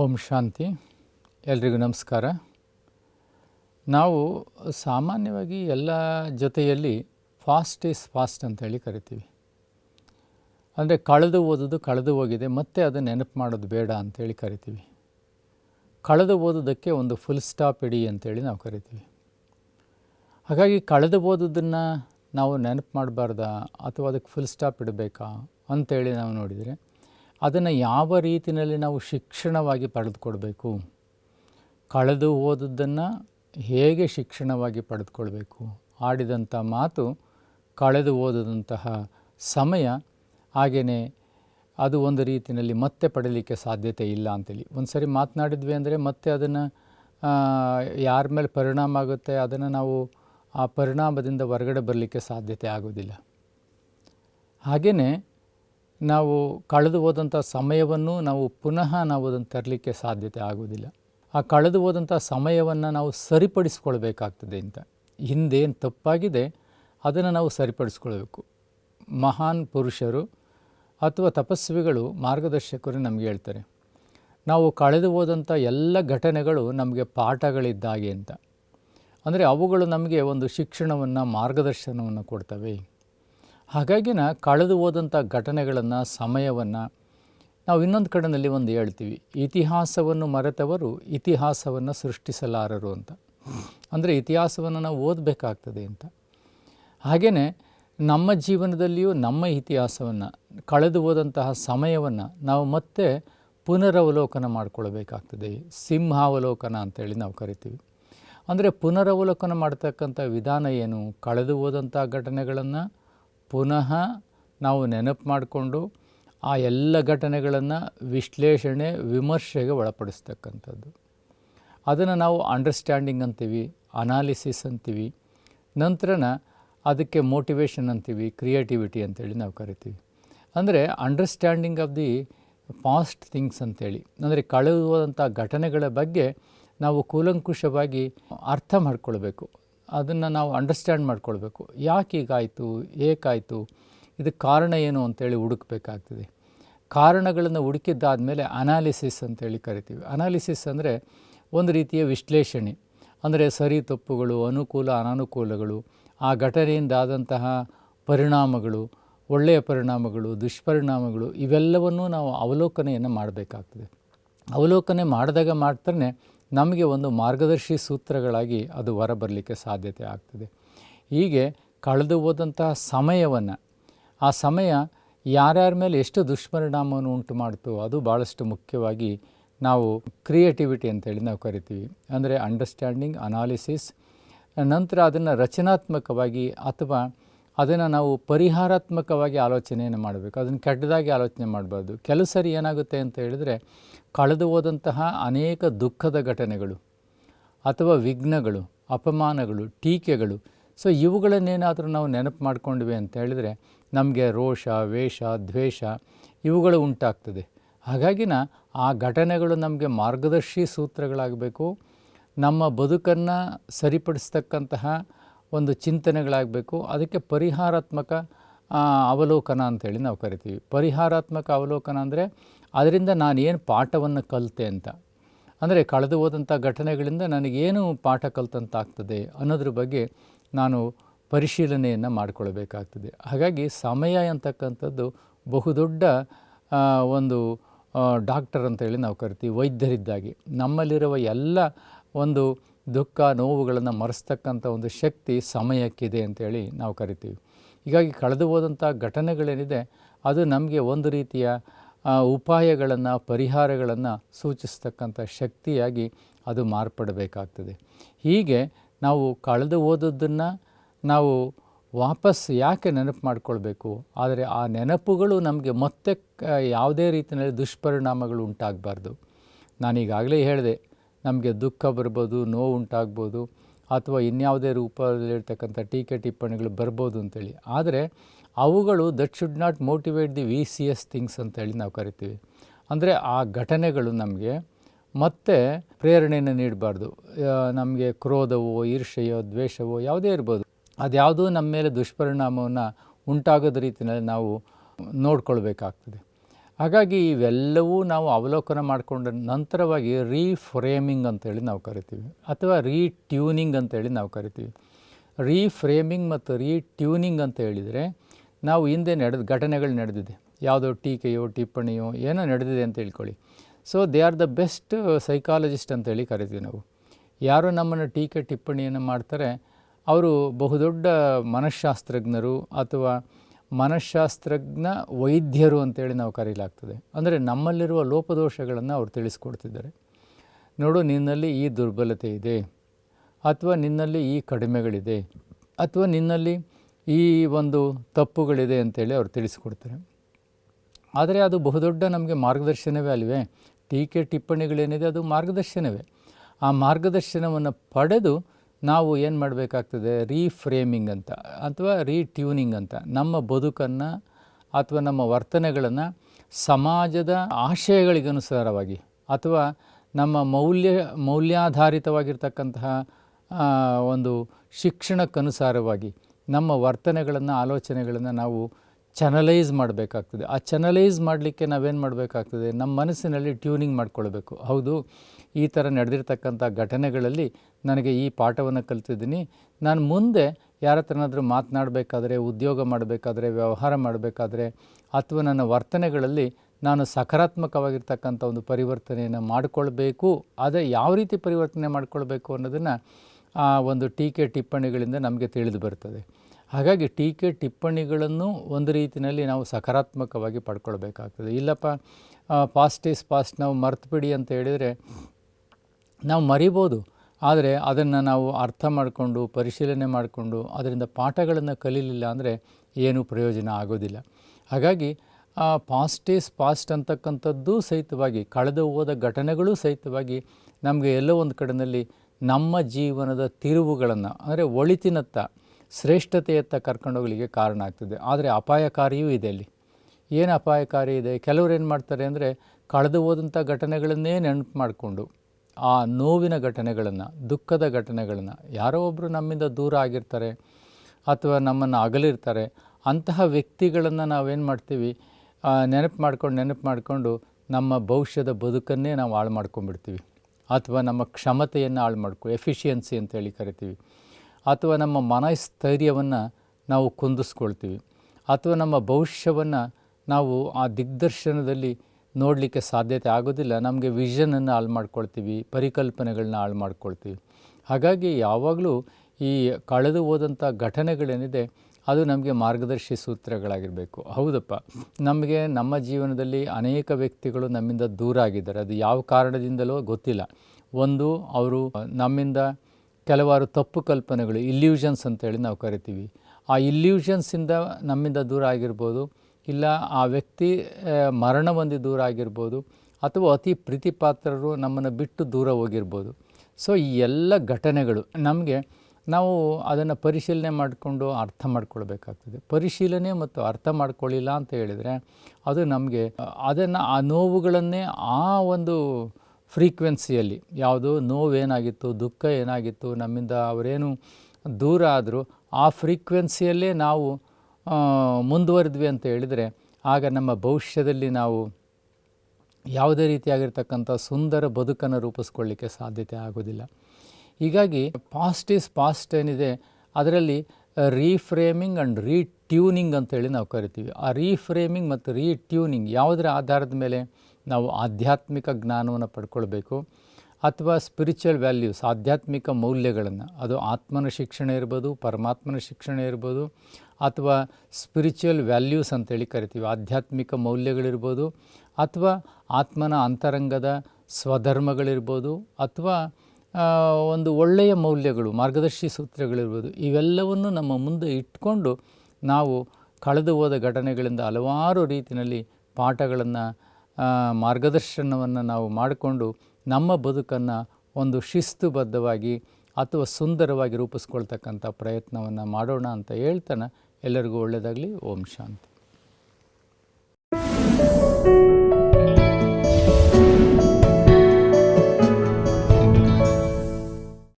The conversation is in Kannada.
ಓಂ ಶಾಂತಿ. ಎಲ್ರಿಗೂ ನಮಸ್ಕಾರ. ನಾವು ಸಾಮಾನ್ಯವಾಗಿ ಎಲ್ಲ ಜೊತೆಯಲ್ಲಿ ಫಾಸ್ಟ್ ಈಸ್ ಫಾಸ್ಟ್ ಅಂತೇಳಿ ಕರಿತೀವಿ. ಅಂದರೆ ಕಳೆದು ಓದೋದು ಕಳೆದು ಹೋಗಿದೆ, ಮತ್ತೆ ಅದು ನೆನಪು ಮಾಡೋದು ಬೇಡ ಅಂತೇಳಿ ಕರಿತೀವಿ. ಕಳೆದು ಓದೋದಕ್ಕೆ ಒಂದು ಫುಲ್ ಸ್ಟಾಪ್ ಇಡಿ ಅಂತೇಳಿ ನಾವು ಕರಿತೀವಿ. ಹಾಗಾಗಿ ಕಳೆದು ಓದೋದನ್ನು ನಾವು ನೆನಪು ಮಾಡಬಾರ್ದಾ ಅಥವಾ ಅದಕ್ಕೆ ಫುಲ್ ಸ್ಟಾಪ್ ಇಡಬೇಕಾ ಅಂತೇಳಿ ನಾವು ನೋಡಿದರೆ ಅದನ್ನು ಯಾವ ರೀತಿಯಲ್ಲಿ ನಾವು ಶಿಕ್ಷಣವಾಗಿ ಪಡೆದುಕೊಳ್ಬೇಕು? ಕಳೆದು ಹೋದದ್ದನ್ನು ಹೇಗೆ ಶಿಕ್ಷಣವಾಗಿ ಪಡೆದುಕೊಳ್ಬೇಕು? ಆಡಿದಂಥ ಮಾತು, ಕಳೆದು ಹೋದಂತಹ ಸಮಯ, ಹಾಗೆಯೇ ಅದು ಒಂದು ರೀತಿಯಲ್ಲಿ ಮತ್ತೆ ಪಡೀಲಿಕ್ಕೆ ಸಾಧ್ಯತೆ ಇಲ್ಲ ಅಂತೇಳಿ. ಒಂದು ಸರಿ ಮಾತನಾಡಿದ್ವಿ ಅಂದರೆ ಮತ್ತೆ ಅದನ್ನು ಯಾರ ಮೇಲೆ ಪರಿಣಾಮ ಆಗುತ್ತೆ, ಅದನ್ನು ನಾವು ಆ ಪರಿಣಾಮದಿಂದ ಹೊರಗಡೆ ಬರಲಿಕ್ಕೆ ಸಾಧ್ಯತೆ ಆಗೋದಿಲ್ಲ ಹಾಗೆಯೇ ನಾವು ಕಳೆದು ಹೋದಂಥ ಸಮಯವನ್ನು ನಾವು ಪುನಃ ನಾವು ಅದನ್ನು ತರಲಿಕ್ಕೆ ಸಾಧ್ಯತೆ ಆಗೋದಿಲ್ಲ ಆ ಕಳೆದು ಹೋದಂಥ ಸಮಯವನ್ನು ನಾವು ಸರಿಪಡಿಸ್ಕೊಳ್ಬೇಕಾಗ್ತದೆ ಅಂತ. ಹಿಂದೇನು ತಪ್ಪಾಗಿದೆ, ಅದನ್ನು ನಾವು ಸರಿಪಡಿಸ್ಕೊಳ್ಬೇಕು. ಮಹಾನ್ ಪುರುಷರು ಅಥವಾ ತಪಸ್ವಿಗಳು ಮಾರ್ಗದರ್ಶಕರು ನಮಗೆ ಹೇಳ್ತಾರೆ, ನಾವು ಕಳೆದು ಹೋದಂಥ ಎಲ್ಲ ಘಟನೆಗಳು ನಮಗೆ ಪಾಠಗಳಿದ್ದಾಗೆ ಅಂತ. ಅಂದರೆ ಅವುಗಳು ನಮಗೆ ಒಂದು ಶಿಕ್ಷಣವನ್ನು, ಮಾರ್ಗದರ್ಶನವನ್ನು ಕೊಡ್ತವೆ. ಹಾಗಾಗಿನ ಕಳೆದು ಹೋದಂಥ ಘಟನೆಗಳನ್ನು, ಸಮಯವನ್ನು ನಾವು ಇನ್ನೊಂದು ಕಡೆಯಲ್ಲಿ ಒಂದು ಹೇಳ್ತೀವಿ. ಇತಿಹಾಸವನ್ನು ಮರೆತವರು ಇತಿಹಾಸವನ್ನು ಸೃಷ್ಟಿಸಲಾರರು ಅಂತ. ಅಂದರೆ ಇತಿಹಾಸವನ್ನು ನಾವು ಓದಬೇಕಾಗ್ತದೆ ಅಂತ. ಹಾಗೆಯೇ ನಮ್ಮ ಜೀವನದಲ್ಲಿಯೂ ನಮ್ಮ ಇತಿಹಾಸವನ್ನು, ಕಳೆದು ಹೋದಂತಹ ಸಮಯವನ್ನು ನಾವು ಮತ್ತೆ ಪುನರವಲೋಕನ ಮಾಡಿಕೊಳ್ಬೇಕಾಗ್ತದೆ. ಸಿಂಹಾವಲೋಕನ ಅಂತೇಳಿ ನಾವು ಕರಿತೀವಿ. ಅಂದರೆ ಪುನರವಲೋಕನ ಮಾಡ್ತಕ್ಕಂಥ ವಿಧಾನ ಏನು? ಕಳೆದು ಹೋದಂಥ ಘಟನೆಗಳನ್ನು ಪುನಃ ನಾವು ನೆನಪು ಮಾಡಿಕೊಂಡು ಆ ಎಲ್ಲ ಘಟನೆಗಳನ್ನು ವಿಶ್ಲೇಷಣೆ, ವಿಮರ್ಶೆಗೆ ಒಳಪಡಿಸ್ತಕ್ಕಂಥದ್ದು. ಅದನ್ನು ನಾವು ಅಂಡರ್ಸ್ಟ್ಯಾಂಡಿಂಗ್ ಅಂತೀವಿ ಅನಾಲಿಸಿಸ್ ಅಂತೀವಿ ನಂತರ ಅದಕ್ಕೆ ಮೋಟಿವೇಶನ್ ಅಂತೀವಿ ಕ್ರಿಯೇಟಿವಿಟಿ ಅಂತೇಳಿ ನಾವು ಕರಿತೀವಿ. ಅಂದರೆ understanding of the past things ಅಂತೇಳಿ, ಅಂದರೆ ಕಳೆದುವಂಥ ಘಟನೆಗಳ ಬಗ್ಗೆ ನಾವು ಕೂಲಂಕುಷವಾಗಿ ಅರ್ಥ ಮಾಡ್ಕೊಳ್ಬೇಕು. ಅದನ್ನು ನಾವು ಅಂಡರ್ಸ್ಟ್ಯಾಂಡ್ ಮಾಡ್ಕೊಳ್ಬೇಕು. ಯಾಕೆ ಹೀಗಾಯಿತು? ಏಕಾಯಿತು ಇದಕ್ಕೆ ಕಾರಣ ಏನು ಅಂತೇಳಿ ಹುಡುಕಬೇಕಾಗ್ತದೆ. ಕಾರಣಗಳನ್ನು ಹುಡುಕಿದ್ದಾದಮೇಲೆ ಅನಾಲಿಸಿಸ್ ಅಂತೇಳಿ ಕರಿತೀವಿ. ಅನಾಲಿಸಿಸ್ ಅಂದರೆ ಒಂದು ರೀತಿಯ ವಿಶ್ಲೇಷಣೆ. ಅಂದರೆ ಸರಿ ತಪ್ಪುಗಳು, ಅನುಕೂಲ, ಅನಾನುಕೂಲಗಳು, ಆ ಘಟನೆಯಿಂದಾದಂತಹ ಪರಿಣಾಮಗಳು, ಒಳ್ಳೆಯ ಪರಿಣಾಮಗಳು, ದುಷ್ಪರಿಣಾಮಗಳು, ಇವೆಲ್ಲವನ್ನೂ ನಾವು ಅವಲೋಕನೆಯನ್ನು ಮಾಡಬೇಕಾಗ್ತದೆ. ಅವಲೋಕನೆ ಮಾಡಿದಾಗ ಮಾಡ್ತಾನೆ ನಮಗೆ ಒಂದು ಮಾರ್ಗದರ್ಶಿ ಸೂತ್ರಗಳಾಗಿ ಅದು ಹೊರಬರಲಿಕ್ಕೆ ಸಾಧ್ಯತೆ ಆಗ್ತದೆ. ಹೀಗೆ ಕಳೆದು ಹೋದಂತಹ ಸಮಯವನ್ನು, ಆ ಸಮಯ ಯಾರ್ಯಾರ ಮೇಲೆ ಎಷ್ಟು ದುಷ್ಪರಿಣಾಮವನ್ನು ಉಂಟು ಮಾಡ್ತು ಅದು ಭಾಳಷ್ಟು ಮುಖ್ಯವಾಗಿ ನಾವು ಕ್ರಿಯೇಟಿವಿಟಿ ಅಂತೇಳಿ ನಾವು ಕರಿತೀವಿ. ಅಂದರೆ ಅಂಡರ್ಸ್ಟ್ಯಾಂಡಿಂಗ್ ಅನಾಲಿಸಿಸ್ ನಂತರ ಅದನ್ನು ರಚನಾತ್ಮಕವಾಗಿ ಅಥವಾ ಅದನ್ನು ನಾವು ಪರಿಹಾರಾತ್ಮಕವಾಗಿ ಆಲೋಚನೆಯನ್ನು ಮಾಡಬೇಕು. ಅದನ್ನು ಕೆಟ್ಟದಾಗಿ ಆಲೋಚನೆ ಮಾಡಬಾರ್ದು. ಕೆಲವು ಸರಿ ಏನಾಗುತ್ತೆ ಅಂತ ಹೇಳಿದರೆ, ಕಳೆದು ಹೋದಂತಹ ಅನೇಕ ದುಃಖದ ಘಟನೆಗಳು ಅಥವಾ ವಿಘ್ನಗಳು, ಅಪಮಾನಗಳು, ಟೀಕೆಗಳು, ಸೊ ಇವುಗಳನ್ನೇನಾದರೂ ನಾವು ನೆನಪು ಮಾಡಿಕೊಂಡ್ವಿ ಅಂತ ಹೇಳಿದರೆ, ನಮಗೆ ರೋಷ, ವೇಷ, ದ್ವೇಷ ಇವುಗಳು ಉಂಟಾಗ್ತದೆ. ಹಾಗಾಗಿನ ಆ ಘಟನೆಗಳು ನಮಗೆ ಮಾರ್ಗದರ್ಶಿ ಸೂತ್ರಗಳಾಗಬೇಕು. ನಮ್ಮ ಬದುಕನ್ನು ಸರಿಪಡಿಸ್ತಕ್ಕಂತಹ ಒಂದು ಚಿಂತನೆಗಳಾಗಬೇಕು. ಅದಕ್ಕೆ ಪರಿಹಾರಾತ್ಮಕ ಅವಲೋಕನ ಅಂತೇಳಿ ನಾವು ಕರಿತೀವಿ. ಪರಿಹಾರಾತ್ಮಕ ಅವಲೋಕನ ಅಂದರೆ ಅದರಿಂದ ನಾನು ಏನು ಪಾಠವನ್ನು ಕಲಿತೆ ಅಂತ. ಅಂದರೆ ಕಳೆದು ಹೋದಂಥ ಘಟನೆಗಳಿಂದ ನನಗೇನು ಪಾಠ ಕಲ್ತಂತಾಗ್ತದೆ ಅನ್ನೋದ್ರ ಬಗ್ಗೆ ನಾನು ಪರಿಶೀಲನೆಯನ್ನು ಮಾಡಿಕೊಳ್ಬೇಕಾಗ್ತದೆ ಹಾಗಾಗಿ ಸಮಯ ಅಂತಕ್ಕಂಥದ್ದು ಬಹುದೊಡ್ಡ ಒಂದು ಡಾಕ್ಟರ್ ಅಂತೇಳಿ ನಾವು ಕರಿತೀವಿ ವೈದ್ಯರಿದ್ದಾಗಿ. ನಮ್ಮಲ್ಲಿರುವ ಎಲ್ಲ ಒಂದು ದುಃಖ ನೋವುಗಳನ್ನು ಮರೆಸ್ತಕ್ಕಂಥ ಒಂದು ಶಕ್ತಿ ಸಮಯಕ್ಕಿದೆ ಅಂತೇಳಿ ನಾವು ಕರಿತೀವಿ. ಹೀಗಾಗಿ ಕಳೆದು ಹೋದಂಥ ಘಟನೆಗಳೇನಿದೆ, ಅದು ನಮಗೆ ಒಂದು ರೀತಿಯ ಉಪಾಯಗಳನ್ನು, ಪರಿಹಾರಗಳನ್ನು ಸೂಚಿಸ್ತಕ್ಕಂಥ ಶಕ್ತಿಯಾಗಿ ಅದು ಮಾರ್ಪಡಬೇಕಾಗ್ತದೆ. ಹೀಗೆ ನಾವು ಕಳೆದು ಹೋದದ್ದನ್ನು ನಾವು ವಾಪಸ್ ಯಾಕೆ ನೆನಪು ಮಾಡಿಕೊಳ್ಬೇಕು? ಆದರೆ ಆ ನೆನಪುಗಳು ನಮಗೆ ಮತ್ತೆ ಯಾವುದೇ ರೀತಿಯಲ್ಲಿ ದುಷ್ಪರಿಣಾಮಗಳು ಉಂಟಾಗಬಾರ್ದು. ನಾನೀಗಾಗಲೇ ಹೇಳಿದೆ ನಮಗೆ ದುಃಖ ಬರ್ಬೋದು, ನೋವು ಉಂಟಾಗ್ಬೋದು ಅಥವಾ ಇನ್ಯಾವುದೇ ರೂಪದಲ್ಲಿರ್ತಕ್ಕಂಥ ಟೀಕೆ ಟಿಪ್ಪಣಿಗಳು ಬರ್ಬೋದು ಅಂತೇಳಿ. ಆದರೆ ಅವುಗಳು that should not motivate the V C S things ಅಂತೇಳಿ ನಾವು ಕರಿತೀವಿ. ಅಂದರೆ ಆ ಘಟನೆಗಳು ನಮಗೆ ಮತ್ತೆ ಪ್ರೇರಣೆಯನ್ನು ನೀಡಬಾರ್ದು. ನಮಗೆ ಕ್ರೋಧವೋ ಈರ್ಷೆಯೋ ದ್ವೇಷವೋ ಯಾವುದೇ ಇರ್ಬೋದು. ಅದ್ಯಾವುದೂ ನಮ್ಮ ಮೇಲೆ ದುಷ್ಪರಿಣಾಮವನ್ನು ಉಂಟಾಗೋದ ರೀತಿಯಲ್ಲಿ ನಾವು ನೋಡ್ಕೊಳ್ಬೇಕಾಗ್ತದೆ. ಹಾಗಾಗಿ ಇವೆಲ್ಲವೂ ನಾವು ಅವಲೋಕನ ಮಾಡಿಕೊಂಡ ನಂತರವಾಗಿ ರೀಫ್ರೇಮಿಂಗ್ ಅಂತೇಳಿ ನಾವು ಕರಿತೀವಿ, ಅಥವಾ ರೀಟ್ಯೂನಿಂಗ್ ಅಂತೇಳಿ ನಾವು ಕರಿತೀವಿ. ರೀಫ್ರೇಮಿಂಗ್ ಮತ್ತು ರೀಟ್ಯೂನಿಂಗ್ ಅಂತ ಹೇಳಿದರೆ ನಾವು ಹಿಂದೆ ನಡೆದ ಘಟನೆಗಳು ನಡೆದಿದೆ. ಯಾವುದೋ ಟೀಕೆಯೋ, ಟಿಪ್ಪಣಿಯೋ ಏನೋ ನಡೆದಿದೆ ಅಂತ ಹೇಳ್ಕೊಳ್ಳಿ. So they are the best psychologist ಅಂತೇಳಿ ಕರಿತೀವಿ ನಾವು. ಯಾರು ನಮ್ಮನ್ನು ಟೀಕೆ, ಟಿಪ್ಪಣಿಯನ್ನು ಮಾಡ್ತಾರೆ, ಅವರು ಬಹುದೊಡ್ಡ ಮನಃಶಾಸ್ತ್ರಜ್ಞರು ಅಥವಾ ಮನಃಶಾಸ್ತ್ರಜ್ಞ ವೈದ್ಯರು ಅಂತೇಳಿ ನಾವು ಕರೀಲಾಗ್ತದೆ. ಅಂದರೆ ನಮ್ಮಲ್ಲಿರುವ ಲೋಪದೋಷಗಳನ್ನು ಅವರು ತಿಳಿಸ್ಕೊಡ್ತಿದ್ದಾರೆ. ನೋಡು, ನಿನ್ನಲ್ಲಿ ಈ ದುರ್ಬಲತೆ ಇದೆ. ಅಥವಾ ನಿನ್ನಲ್ಲಿ ಈ ಕಡಿಮೆಗಳಿದೆ. ಅಥವಾ ನಿನ್ನಲ್ಲಿ ಈ ಒಂದು ತಪ್ಪುಗಳಿದೆ ಅಂತೇಳಿ ಅವ್ರು ತಿಳಿಸ್ಕೊಡ್ತಾರೆ. ಆದರೆ ಅದು ಬಹುದೊಡ್ಡ ನಮಗೆ ಮಾರ್ಗದರ್ಶನವೇ ಅಲ್ವೇ? ಟೀಕೆ ಟಿಪ್ಪಣಿಗಳೇನಿದೆ ಅದು ಮಾರ್ಗದರ್ಶನವೇ. ಆ ಮಾರ್ಗದರ್ಶನವನ್ನು ಪಡೆದು ನಾವು ಏನು ಮಾಡಬೇಕಾಗ್ತದೆ? ರೀಫ್ರೇಮಿಂಗ್ ಅಂತ, ಅಥವಾ ರೀಟ್ಯೂನಿಂಗ್ ಅಂತ. ನಮ್ಮ ಬದುಕನ್ನು ಅಥವಾ ನಮ್ಮ ವರ್ತನೆಗಳನ್ನು ಸಮಾಜದ ಆಶಯಗಳಿಗನುಸಾರವಾಗಿ ಅಥವಾ ನಮ್ಮ ಮೌಲ್ಯ, ಮೌಲ್ಯಾಧಾರಿತವಾಗಿರ್ತಕ್ಕಂತಹ ಒಂದು ಶಿಕ್ಷಣಕ್ಕನುಸಾರವಾಗಿ ನಮ್ಮ ವರ್ತನೆಗಳನ್ನು, ಆಲೋಚನೆಗಳನ್ನು ನಾವು ಚನಲೈಸ್ ಮಾಡಬೇಕಾಗ್ತದೆ. ಆ ಚನಲೈಸ್ ಮಾಡಲಿಕ್ಕೆ ನಾವೇನು ಮಾಡಬೇಕಾಗ್ತದೆ? ನಮ್ಮ ಮನಸ್ಸಿನಲ್ಲಿ ಟ್ಯೂನಿಂಗ್ ಮಾಡ್ಕೊಳ್ಬೇಕು. ಹೌದು. ಈ ಥರ ನಡೆದಿರ್ತಕ್ಕಂಥ ಘಟನೆಗಳಲ್ಲಿ ನನಗೆ ಈ ಪಾಠವನ್ನು ಕಲ್ತಿದ್ದೀನಿ. ನಾನು ಮುಂದೆ ಯಾರ ಹತ್ರನಾದರೂ ಮಾತನಾಡಬೇಕಾದ್ರೆ, ಉದ್ಯೋಗ ಮಾಡಬೇಕಾದ್ರೆ, ವ್ಯವಹಾರ ಮಾಡಬೇಕಾದ್ರೆ, ಅಥವಾ ನನ್ನ ವರ್ತನೆಗಳಲ್ಲಿ ನಾನು ಸಕಾರಾತ್ಮಕವಾಗಿರ್ತಕ್ಕಂಥ ಒಂದು ಪರಿವರ್ತನೆಯನ್ನು ಮಾಡಿಕೊಳ್ಬೇಕು, ಅದೇ ಯಾವ ರೀತಿ ಪರಿವರ್ತನೆ ಮಾಡಿಕೊಳ್ಬೇಕು ಅನ್ನೋದನ್ನು ಆ ಒಂದು ಟೀಕೆ ಟಿಪ್ಪಣಿಗಳಿಂದ ನಮಗೆ ತಿಳಿದು ಬರ್ತದೆ. ಹಾಗಾಗಿ ಟೀಕೆ ಟಿಪ್ಪಣಿಗಳನ್ನು ಒಂದು ರೀತಿಯಲ್ಲಿ ನಾವು ಸಕಾರಾತ್ಮಕವಾಗಿ ಪಡ್ಕೊಳ್ಬೇಕಾಗ್ತದೆ. ಇಲ್ಲಪ್ಪ ಪಾಸ್ಟ್ ಈಸ್ ಪಾಸ್ಟ್ ನಾವು ಮರ್ತುಬಿಡಿ ಅಂತ ಹೇಳಿದರೆ ನಾವು ಮರಿಬೋದು, ಆದರೆ ಅದನ್ನು ನಾವು ಅರ್ಥ ಮಾಡಿಕೊಂಡು, ಪರಿಶೀಲನೆ ಮಾಡಿಕೊಂಡು, ಅದರಿಂದ ಪಾಠಗಳನ್ನು ಕಲೀಲಿಲ್ಲ ಅಂದರೆ ಏನೂ ಪ್ರಯೋಜನ ಆಗೋದಿಲ್ಲ. ಹಾಗಾಗಿ ಪಾಸ್ಟ್ ಈಸ್ ಪಾಸ್ಟ್ ಅಂತಕ್ಕಂಥದ್ದು ಸಹಿತವಾಗಿ, ಕಳೆದು ಹೋದ ಘಟನೆಗಳು ಸಹಿತವಾಗಿ ನಮಗೆ ಎಲ್ಲೋ ಒಂದು ಕಡೆಯಲ್ಲಿ ನಮ್ಮ ಜೀವನದ ತಿರುವುಗಳನ್ನು, ಅಂದರೆ ಒಳಿತಿನತ್ತ, ಶ್ರೇಷ್ಠತೆಯತ್ತ ಕರ್ಕೊಂಡೋಗಲಿಕ್ಕೆ ಕಾರಣ ಆಗ್ತದೆ. ಆದರೆ ಅಪಾಯಕಾರಿಯೂ ಇದೆ ಅಲ್ಲಿ. ಏನು ಅಪಾಯಕಾರಿ ಇದೆ? ಕೆಲವರು ಏನು ಮಾಡ್ತಾರೆ ಅಂದರೆ, ಕಳೆದು ಹೋದಂಥ ಘಟನೆಗಳನ್ನೇ ನೆನಪು ಮಾಡಿಕೊಂಡು ಆ ನೋವಿನ ಘಟನೆಗಳನ್ನು, ದುಃಖದ ಘಟನೆಗಳನ್ನು ಯಾರೋ ಒಬ್ಬರು ನಮ್ಮಿಂದ ದೂರ ಆಗಿರ್ತಾರೆ ಅಥವಾ ನಮ್ಮನ್ನು ಅಗಲಿರ್ತಾರೆ, ಅಂತಹ ವ್ಯಕ್ತಿಗಳನ್ನು ನಾವೇನು ಮಾಡ್ತೀವಿ ನೆನಪು ಮಾಡ್ಕೊಂಡು, ನೆನಪು ಮಾಡಿಕೊಂಡು ನಮ್ಮ ಭವಿಷ್ಯದ ಬದುಕನ್ನೇ ನಾವು ಹಾಳು ಮಾಡ್ಕೊಂಡ್ಬಿಡ್ತೀವಿ. ಅಥವಾ ನಮ್ಮ ಕ್ಷಮತೆಯನ್ನು ಹಾಳು ಮಾಡ್ಕೊ, ಎಫಿಷಿಯನ್ಸಿ ಅಂತೇಳಿ ಕರಿತೀವಿ. ಅಥವಾ ನಮ್ಮ ಮನಸ್ಥೈರ್ಯವನ್ನು ನಾವು ಕುಂದಿಸ್ಕೊಳ್ತೀವಿ. ಅಥವಾ ನಮ್ಮ ಭವಿಷ್ಯವನ್ನು ನಾವು ಆ ದಿಗ್ದರ್ಶನದಲ್ಲಿ ನೋಡಲಿಕ್ಕೆ ಸಾಧ್ಯತೆ ಆಗೋದಿಲ್ಲ. ನಮಗೆ ವಿಷನನ್ನು ಹಾಳು ಮಾಡ್ಕೊಳ್ತೀವಿ ಪರಿಕಲ್ಪನೆಗಳನ್ನ ಹಾಳು ಮಾಡ್ಕೊಳ್ತೀವಿ. ಹಾಗಾಗಿ ಯಾವಾಗಲೂ ಈ ಕಳೆದು ಹೋದಂಥ ಘಟನೆಗಳೇನಿದೆ, ಅದು ನಮಗೆ ಮಾರ್ಗದರ್ಶಿ ಸೂತ್ರಗಳಾಗಿರಬೇಕು. ಹೌದಪ್ಪ. ನಮಗೆ ನಮ್ಮ ಜೀವನದಲ್ಲಿ ಅನೇಕ ವ್ಯಕ್ತಿಗಳು ನಮ್ಮಿಂದ ದೂರ ಆಗಿದ್ದಾರೆ. ಅದು ಯಾವ ಕಾರಣದಿಂದಲೋ ಗೊತ್ತಿಲ್ಲ. ಒಂದು, ಅವರು ನಮ್ಮಿಂದ ಕೆಲವಾರು ತಪ್ಪು ಕಲ್ಪನೆಗಳು ಇಲ್ಯೂಷನ್ಸ್ ಅಂತೇಳಿ ನಾವು ಕರಿತೀವಿ. ಆ ಇಲ್ಯೂಷನ್ಸಿಂದ ನಮ್ಮಿಂದ ದೂರ ಆಗಿರ್ಬೋದು. ಇಲ್ಲ ಆ ವ್ಯಕ್ತಿ ಮರಣ ಹೊಂದಿ ದೂರ ಆಗಿರ್ಬೋದು ಅಥವಾ ಅತಿ ಪ್ರೀತಿಪಾತ್ರರು ನಮ್ಮನ್ನು ಬಿಟ್ಟು ದೂರ ಹೋಗಿರ್ಬೋದು. ಸೊ ಈ ಎಲ್ಲ ಘಟನೆಗಳು ನಮಗೆ ನಾವು ಅದನ್ನು ಪರಿಶೀಲನೆ ಮಾಡಿಕೊಂಡು ಅರ್ಥ ಮಾಡ್ಕೊಳ್ಬೇಕಾಗ್ತದೆ. ಪರಿಶೀಲನೆ ಮತ್ತು ಅರ್ಥ ಮಾಡ್ಕೊಳ್ಳಿಲ್ಲ ಅಂತ ಹೇಳಿದರೆ ಅದು ನಮಗೆ, ಅದನ್ನು ಆ ನೋವುಗಳನ್ನೇ ಆ ಒಂದು ಫ್ರೀಕ್ವೆನ್ಸಿಯಲ್ಲಿ ಯಾವುದು ನೋವೇನಾಗಿತ್ತು, ದುಃಖ ಏನಾಗಿತ್ತು, ನಮ್ಮಿಂದ ಅವರೇನು ದೂರ ಆದರೂ ಆ ಫ್ರೀಕ್ವೆನ್ಸಿಯಲ್ಲೇ ನಾವು ಮುಂದುವರೆದ್ವಿ ಅಂತ ಹೇಳಿದರೆ, ಆಗ ನಮ್ಮ ಭವಿಷ್ಯದಲ್ಲಿ ನಾವು ಯಾವುದೇ ರೀತಿಯಾಗಿರ್ತಕ್ಕಂಥ ಸುಂದರ ಬದುಕನ್ನು ರೂಪಿಸ್ಕೊಳ್ಳಿಕ್ಕೆ ಸಾಧ್ಯತೆ ಆಗೋದಿಲ್ಲ. ಹೀಗಾಗಿ ಪಾಸ್ಟ್ ಈಸ್ ಪಾಸ್ಟ್ ಏನಿದೆ, ಅದರಲ್ಲಿ ರೀಫ್ರೇಮಿಂಗ್ ಆ್ಯಂಡ್ ರೀಟ್ಯೂನಿಂಗ್ ಅಂತೇಳಿ ನಾವು ಕರಿತೀವಿ. ಆ ರೀಫ್ರೇಮಿಂಗ್ ಮತ್ತು ರೀಟ್ಯೂನಿಂಗ್ ಯಾವುದರ ಆಧಾರದ ಮೇಲೆ ನಾವು ಆಧ್ಯಾತ್ಮಿಕ ಜ್ಞಾನವನ್ನು ಪಡ್ಕೊಳ್ಬೇಕು, ಅಥವಾ ಸ್ಪಿರಿಚುವಲ್ ವ್ಯಾಲ್ಯೂಸ್ ಆಧ್ಯಾತ್ಮಿಕ ಮೌಲ್ಯಗಳನ್ನು. ಅದು ಆತ್ಮನ ಶಿಕ್ಷಣ ಇರ್ಬೋದು, ಪರಮಾತ್ಮನ ಶಿಕ್ಷಣ ಇರ್ಬೋದು ಅಥವಾ ಸ್ಪಿರಿಚುವಲ್ ವ್ಯಾಲ್ಯೂಸ್ ಅಂತೇಳಿ ಕರಿತೀವಿ, ಆಧ್ಯಾತ್ಮಿಕ ಮೌಲ್ಯಗಳಿರ್ಬೋದು ಅಥವಾ ಆತ್ಮನ ಅಂತರಂಗದ ಸ್ವಧರ್ಮಗಳಿರ್ಬೋದು ಅಥವಾ ಒಂದು ಒಳ್ಳೆಯ ಮೌಲ್ಯಗಳು, ಮಾರ್ಗದರ್ಶಿ ಸೂತ್ರಗಳಿರ್ಬೋದು, ಇವೆಲ್ಲವನ್ನು ನಮ್ಮ ಮುಂದೆ ಇಟ್ಕೊಂಡು ನಾವು ಕಳೆದು ಹೋದ ಘಟನೆಗಳಿಂದ ಹಲವಾರು ರೀತಿಯಲ್ಲಿ ಪಾಠಗಳನ್ನು ಮಾರ್ಗದರ್ಶನವನ್ನು ನಾವು ಮಾಡಿಕೊಂಡು ನಮ್ಮ ಬದುಕನ್ನು ಒಂದು ಶಿಸ್ತುಬದ್ಧವಾಗಿ ಅಥವಾ ಸುಂದರವಾಗಿ ರೂಪಿಸ್ಕೊಳ್ತಕ್ಕಂಥ ಪ್ರಯತ್ನವನ್ನು ಮಾಡೋಣ ಅಂತ ಹೇಳ್ತಾನೆ. ಎಲ್ಲರಿಗೂ ಒಳ್ಳೆಯದಾಗಲಿ. ಓಂ ಶಾಂತಿ.